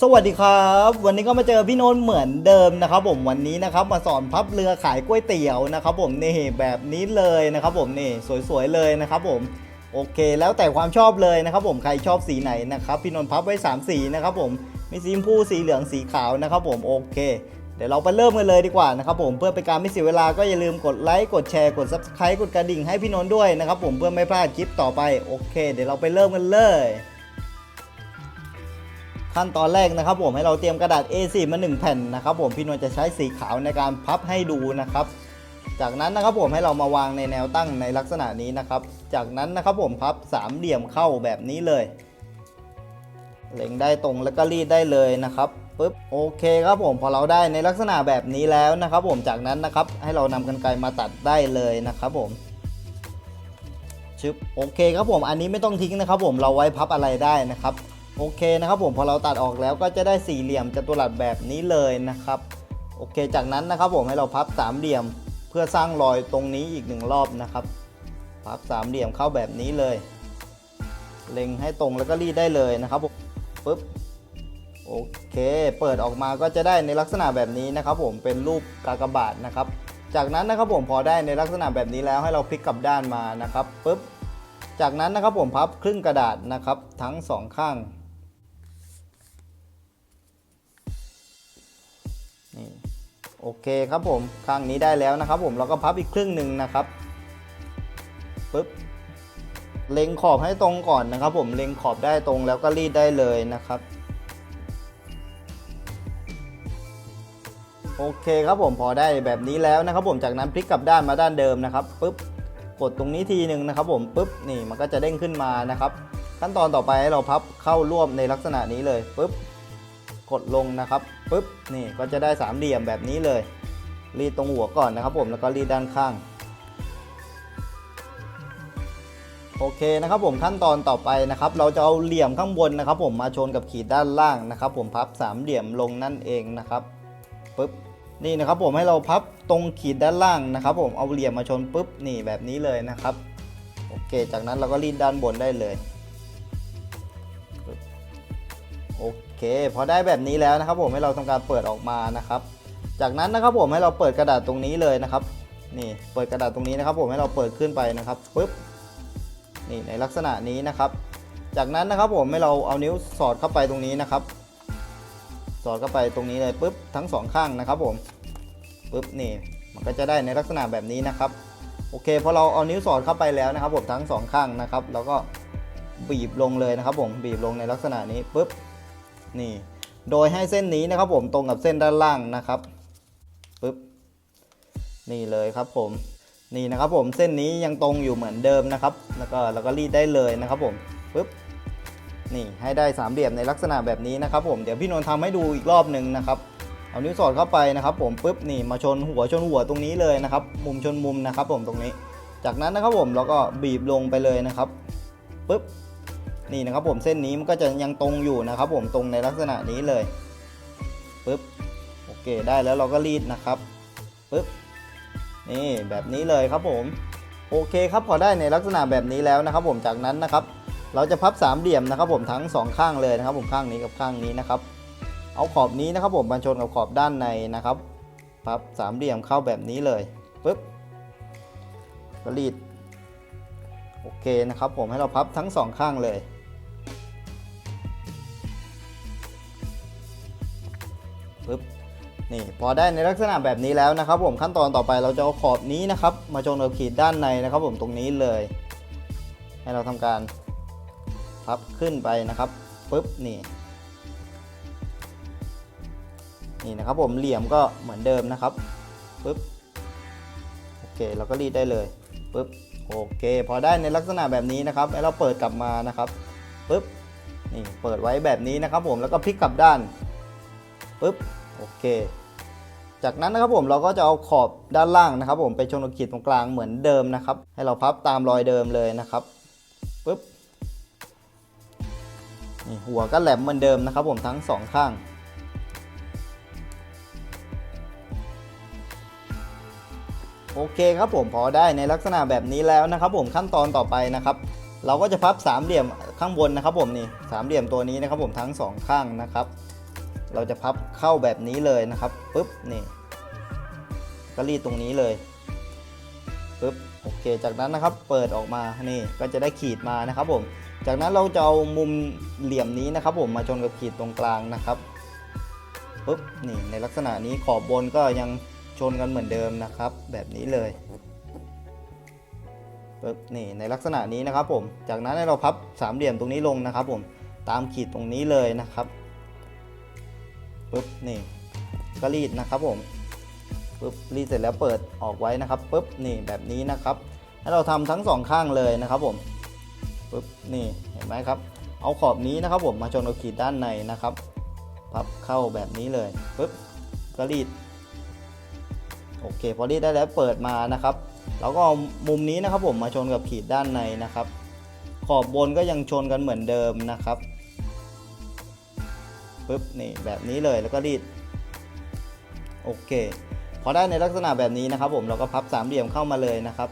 สวัสดีครับ วันนี้ก็มาเจอพี่โนนท์เหมือนเดิมนะครับ ผมวันนี้นะครับมาสอนพับเรือขายก๋วยเตี๋ยวนะครับผมนี่แบบนี้เลยนะครับผมนี่สวยๆเลยนะครับผมโอเค แล้วแต่ความชอบเลยนะครับ ผมใครชอบสีไหนนะครับพี่นนท์พับไว้สามสีนะครับผมมีสีชมพูสีเหลืองสีขาวนะครับผมโอเค เดี๋ยวเราไปเริ่มกันเลยดีกว่านะครับผมเพื่อเป็นการไม่เสียเวลาก็อย่าลืมกดไลค์กดแชร์กด subscribe กดกระดิ่งให้พี่นนท์ด้วยนะครับผมเพื่อไม่พลาดคลิปต่อไปโอเค เดี๋ยวเราไปเริ่มกันเลย ขั้นตอนแรกนะครับผมให้เราเตรียมกระดาษ A4 มา 1 แผ่นนะครับผมพี่นวลจะใช้สีขาวในการพับให้ดูนะครับ จากนั้นนะครับผมให้เรามาวางในแนวตั้งในลักษณะนี้นะครับ จากนั้นนะครับผมพับสามเหลี่ยมเข้าแบบนี้เลยเล็งได้ตรงแล้วก็รีดได้เลยนะครับปึ๊บโอเคครับผมพอเราได้ในลักษณะแบบนี้แล้วนะครับ ผมจากนั้นนะครับให้เรานำกรรไกรมาตัดได้เลยนะครับผมชึบโอเคครับผมอันนี้ไม่ต้องทิ้งนะครับ ผมเราไว้พับอะไรได้นะครับ โอเคนะครับผมพอเราตัดออกแล้วก็จะได้สี่เหลี่ยมจัตุรัสแบบนี้เลยนะครับ โอเคจากนั้นนะครับผมให้เราพับสามเหลี่ยมเพื่อสร้างรอยตรงนี้อีกหนึ่งรอบนะครับพับสามเหลี่ยมเข้าแบบนี้เลย เล็งให้ตรงแล้วก็รีดได้เลยนะครับผมปึ๊บโอเค เปิดออกมาก็จะได้ในลักษณะแบบนี้นะครับผมเป็นรูปกากบาทนะครับ จากนั้นนะครับผมพอได้ในลักษณะแบบนี้แล้วให้เราพลิกกลับด้านมานะครับปึ๊บจากนั้นนะครับผมพับครึ่งกระดาษนะครับทั้งสองข้าง นี่โอเคครับผมข้างนี้ได้แล้วนะครับ ผมเราก็พับอีกครึ่งหนึ่งนะครับปึ๊บเล็งขอบให้ตรงก่อนนะครับ ผมเล็งขอบได้ตรงแล้วก็รีดได้เลยนะครับ โอเคครับผมพอได้แบบนี้แล้วนะครับ ผมจากนั้นพลิกกลับด้านมาด้านเดิมนะครับปึ๊บกดตรงนี้ทีหนึ่งนะครับ ผมปึ๊บนี่มันก็จะเด้งขึ้นมานะครับ ขั้นตอนต่อไปให้เราพับเข้าร่วมในลักษณะนี้เลยปึ๊บ กดลงนะครับปุ๊บนี่ก็จะได้สามเหลี่ยมแบบนี้เลย รีดตรงหัวก่อนนะครับผมแล้วก็รีดด้านข้างโอเคนะครับผมขั้นตอนต่อไปนะครับ เราจะเอาเหลี่ยมข้างบนนะครับ ผมมาชนกับขีดด้านล่างนะครับ ผมพับสามเหลี่ยมลงนั่นเองนะครับปุ๊บนี่นะครับผมให้เราพับตรงขีดด้านล่างนะครับ ผมเอาเหลี่ยมมาชนปุ๊บนี่แบบนี้เลยนะครับโอเค จากนั้นเราก็รีดด้านบนได้เลย โอเค พอได้แบบนี้แล้วนะครับผมให้เราทำการเปิดออกมานะครับ จากนั้นนะครับผมให้เราเปิดกระดาษตรงนี้เลยนะครับ นี่เปิดกระดาษตรงนี้นะครับ ผมให้เราเปิดขึ้นไปนะครับปึ๊บนี่ในลักษณะนี้นะครับ จากนั้นนะครับผมให้เราเอานิ้วสอดเข้าไปตรงนี้นะครับ สอดเข้าไปตรงนี้เลยปึ๊บทั้งสองข้างนะครับผมปึ๊บนี่มันก็จะได้ในลักษณะแบบนี้นะครับโอเคพอเราเอานิ้วสอดเข้าไปแล้วนะครับผมทั้งสองข้างนะครับ แล้วก็บีบลงเลยนะครับผมบีบลงในลักษณะนี้ปึ๊บ นี่ โดยให้เส้นนี้นะครับผมตรงกับเส้นด้านล่างนะครับปึ๊บนี่เลยครับผมนี่นะครับผมเส้นนี้ยังตรงอยู่เหมือนเดิมนะครับ แล้วก็แล้วก็รีดได้เลยนะครับผมปึ๊บนี่ให้ได้สามเหลี่ยมในลักษณะแบบนี้นะครับผมเดี๋ยวพี่นนท์ทำให้ดูอีกรอบหนึ่งนะครับเอานิ้วสอดเข้าไปนะครับผมปึ๊บนี่มาชนหัวชนหัวตรงนี้เลยนะครับ มุมชนมุมนะครับผมตรงนี้ จากนั้นนะครับผมเราก็บีบลงไปเลยนะครับปึ๊บ นี่นะครับผมเส้นนี้มันก็จะยังตรงอยู่นะครับ ผมตรงในลักษณะนี้เลยปึ๊บโอเคได้แล้วเราก็รีดนะครับปึ๊บนี่แบบนี้เลยครับผมโอเคครับพอได้ในลักษณะแบบนี้แล้วนะครับ ผมจากนั้นนะครับ เราจะพับสามเหลี่ยมนะครับ ผมทั้งสองข้างเลยนะครับ ผมข้างนี้กับข้างนี้นะครับ เอาขอบนี้นะครับ ผมบรรชนกับขอบด้านในนะครับพับสามเหลี่ยมเข้าแบบนี้เลยปึ๊บก็รีดโอเคนะครับ ผมให้เราพับทั้งสองข้างเลย ปึ๊บนี่พอได้ในลักษณะแบบนี้แล้วนะครับ ผมขั้นตอนต่อไปเราจะเอาขอบนี้นะครับ มาชนกับขีดด้านในนะครับ ผมตรงนี้เลย ให้เราทำการพับขึ้นไปนะครับปึ๊บนี่นี่นะครับผมเหลี่ยมก็เหมือนเดิมนะครับปึ๊บโอเคเราก็รีดได้เลยปึ๊บโอเค พอได้ในลักษณะแบบนี้นะครับให้เราเปิดกลับมานะครับปึ๊บนี่เปิดไว้แบบนี้นะครับ ผมแล้วก็พลิกกลับด้านปึ๊บ โอเค จากนั้นนะครับผมเราก็จะเอาขอบด้านล่างนะครับ ผมไปชนกับขีดตรงกลางเหมือนเดิมนะครับ ให้เราพับตามรอยเดิมเลยนะครับปึ๊บนี่หัวก็แหลมเหมือนเดิมนะครับ ผมทั้งสองข้างโอเคครับผมพอได้ในลักษณะแบบนี้แล้วนะครับ ผมขั้นตอนต่อไปนะครับ เราก็จะพับสามเหลี่ยมข้างบนนะครับ ผมนี่สามเหลี่ยมตัวนี้นะครับ ผมทั้งสองข้างนะครับ เราจะพับเข้าแบบนี้เลยนะครับปุ๊บนี่ก็รีดตรงนี้เลยปุ๊บโอเค จากนั้นนะครับเปิดออกมานี่ก็จะได้ขีดมานะครับผม จากนั้นเราจะเอามุมเหลี่ยมนี้นะครับผมมาชนกับขีดตรงกลางนะครับปุ๊บนี่ในลักษณะนี้ขอบบนก็ยังชนกันเหมือนเดิมนะครับ แบบนี้เลยปุ๊บนี่ในลักษณะนี้นะครับผม จากนั้นให้เราพับสามเหลี่ยมตรงนี้ลงนะครับผมตามขีดตรงนี้เลยนะครับ ปุ๊บนี่ก็รีดนะครับผมปุ๊บรีดเสร็จแล้วเปิดออกไว้นะครับปุ๊บนี่แบบนี้นะครับให้เราทำทั้งสองข้างเลยนะครับผมปุ๊บนี่เห็นไหมครับ เอาขอบนี้นะครับผมมาชนกับขีดด้านในนะครับพับเข้าแบบนี้เลยปุ๊บก็รีดโอเคพอรีดได้แล้วเปิดมานะครับเราก็เอามุมนี้นะครับผมมาชนกับขีดด้านในนะครับ ขอบบนก็ยังชนกันเหมือนเดิมนะครับ ปุ๊บนี่แบบนี้เลยแล้วก็รีดโอเคพอได้ในลักษณะแบบนี้นะครับ ผมเราก็พับสามเหลี่ยมเข้ามาเลยนะครับ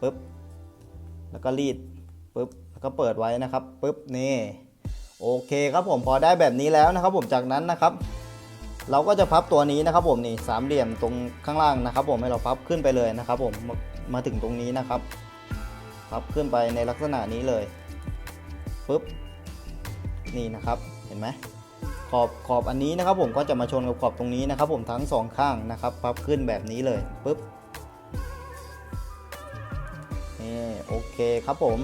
ปุ๊บแล้วก็รีดปุ๊บแล้วก็เปิดไว้นะครับปุ๊บนี่โอเคครับผมพอได้แบบนี้แล้วนะครับ ผมจากนั้นนะครับ เราก็จะพับตัวนี้นะครับ ผมนี่สามเหลี่ยมตรงข้างล่างนะครับ ผมให้เราพับขึ้นไปเลยนะครับ ผมมามาถึงตรงนี้นะครับ พับขึ้นไปในลักษณะนี้เลยปุ๊บนี่นะครับเห็นไหม ขอบขอบอันนี้นะครับผมก็จะมาชนกับขอบตรงนี้นะครับผมทั้งสองข้างนะครับพับขึ้นแบบนี้เลยปุ๊บนี่โอเคครับผม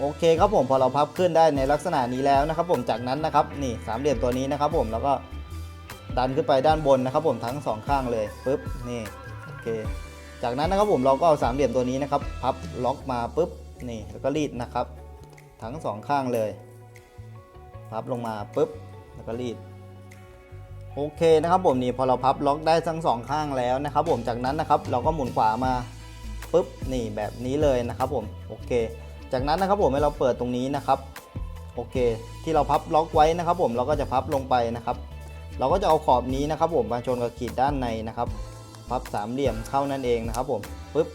โอเคครับผมพอเราพับขึ้นได้ในลักษณะนี้แล้วนะครับ ผมจากนั้นนะครับนี่สามเหลี่ยมตัวนี้นะครับ ผมแล้วก็ดันขึ้นไปด้านบนนะครับ ผมทั้งสองข้างเลยปุ๊บนี่โอเค จากนั้นนะครับผมเราก็เอาสามเหลี่ยมตัวนี้นะครับ พับล็อกมาปุ๊บนี่แล้วก็รีดนะครับ ทั้งสองข้างเลย พับลงมาปุ๊บแล้วก็รีดโอเคนะครับผมนี่พอเราพับล็อกได้ทั้งสองข้างแล้วนะครับ ผมจากนั้นนะครับเราก็หมุนขวามาปุ๊บนี่แบบนี้เลยนะครับผมโอเค จากนั้นนะครับผมให้เราเปิดตรงนี้นะครับโอเค ที่เราพับล็อกไว้นะครับ ผมเราก็จะพับลงไปนะครับ เราก็จะเอาขอบนี้นะครับ ผมมาชนกับขีดด้านในนะครับพับสามเหลี่ยมเข้านั่นเองนะครับผมปุ๊บ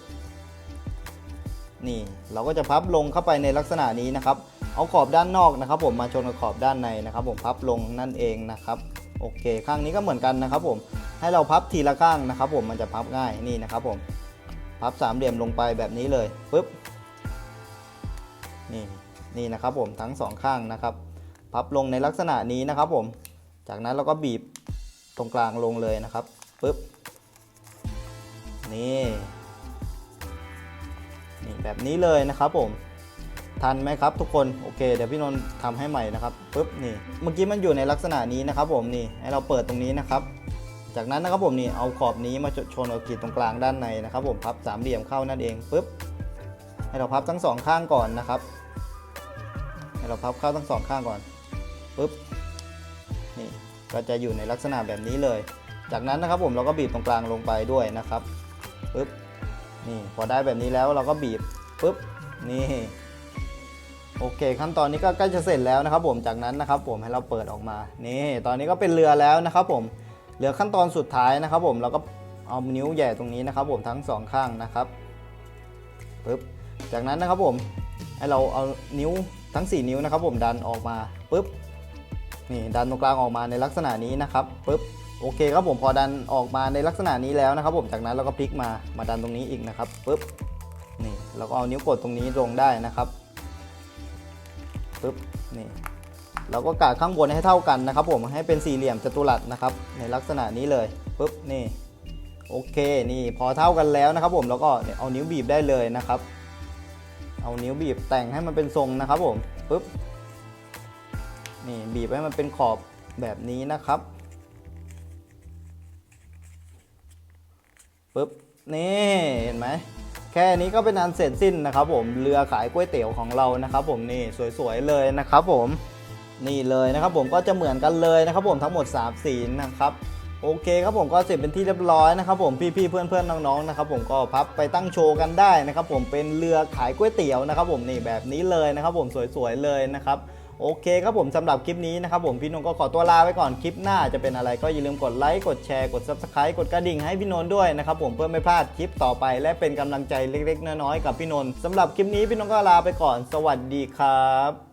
นี่เราก็จะพับลงเข้าไปในลักษณะนี้นะครับ เอาขอบด้านนอกนะครับ ผมมาชนกับขอบด้านในนะครับ ผมพับลงนั่นเองนะครับโอเค ข้างนี้ก็เหมือนกันนะครับ ผมให้เราพับทีละข้างนะครับ ผมมันจะพับง่ายนี่นะครับ ผมพับสามเหลี่ยมลงไปแบบนี้เลยปุ๊บนี่นี่นะครับผมทั้งสองข้างนะครับ พับลงในลักษณะนี้นะครับ ผมจากนั้นเราก็บีบตรงกลางลงเลยนะครับปุ๊บนี่นี่แบบนี้เลยนะครับผม ทันไหมครับทุกคนโอเคเดี๋ยวพี่นนท์ทำให้ใหม่นะครับปุ๊บนี่เมื่อกี้มันอยู่ในลักษณะนี้นะครับผมนี่ให้เราเปิดตรงนี้นะครับ จากนั้นนะครับผมนี่เอาขอบนี้มาชนกับขีดตรงกลางด้านในนะครับผมพับสามเหลี่ยมเข้านั่นเองปุ๊บให้เราพับทั้งสองข้างก่อนนะครับให้เราพับเข้าทั้งสองข้างก่อนปุ๊บนี่ก็จะอยู่ในลักษณะแบบนี้เลย จากนั้นนะครับผมเราก็บีบตรงกลางลงไปด้วยนะครับปุ๊บนี่พอได้แบบนี้แล้วเราก็บีบปุ๊บนี่ โอเค ขั้นตอนนี้ก็ใกล้จะเสร็จแล้วนะครับผมจากนั้นนะครับผมให้เราเปิดออกมานี่ตอนนี้ก็เป็นเรือแล้วนะครับผมเหลือขั้นตอนสุดท้ายนะครับผมเราก็เอานิ้วแย่ตรงนี้นะครับผมทั้งสองข้างนะครับปึ๊บจากนั้นนะครับผมให้เราเอานิ้วทั้ง 4 นิ้วนะครับผมดันออกมาปึ๊บนี่ดันตรงกลางออกมาในลักษณะนี้นะครับปึ๊บโอเคครับผมพอดันออกมาในลักษณะนี้แล้วนะครับผมจากนั้นเราก็พลิกมามาดันตรงนี้อีกนะครับปึ๊บนี่เราก็เอานิ้วกดตรงนี้ลงได้นะครับ ปึ๊บนี่เราก็กาดข้างบนให้เท่ากันนะครับ ผมให้เป็นสี่เหลี่ยมจัตุรัสนะครับในลักษณะนี้เลยปุ๊บนี่โอเคนี่พอเท่ากันแล้วนะครับผมแล้วก็เอานิ้วบีบได้เลยนะครับ เอานิ้วบีบแต่งให้มันเป็นทรงนะครับผมปุ๊บนี่บีบให้มันเป็นขอบแบบนี้นะครับปุ๊บนี่เห็นไหม แค่นี้ก็เป็นอันเสร็จสิ้นนะครับผมเรือขายก๋วยเตี๋ยวของเรานะครับผมนี่สวยๆเลยนะครับผมนี่เลยนะครับผมก็จะเหมือนกันเลยนะครับผมทั้งหมด3สีนะครับโอเคครับผมก็เสร็จเป็นที่เรียบร้อยนะครับผมพี่ๆเพื่อนๆน้องๆนะครับผมก็พับไปตั้งโชว์กันได้นะครับผมเป็นเรือขายก๋วยเตี๋ยวนะครับผมนี่แบบนี้เลยนะครับผมสวยๆเลยนะครับ โอเคครับผมสำหรับคลิปนี้นะครับผมพี่นนท์ก็ขอตัวลาไปก่อนคลิปหน้าจะเป็นอะไรก็อย่าลืมกดไลค์กดแชร์กด subscribe กดกระดิ่งให้พี่นนท์ด้วยนะครับผมเพื่อไม่พลาดคลิปต่อไป และเป็นกำลังใจเล็กๆน้อยๆกับพี่นนท์สำหรับคลิปนี้พี่นนท์ก็ลาไปก่อน สวัสดีครับ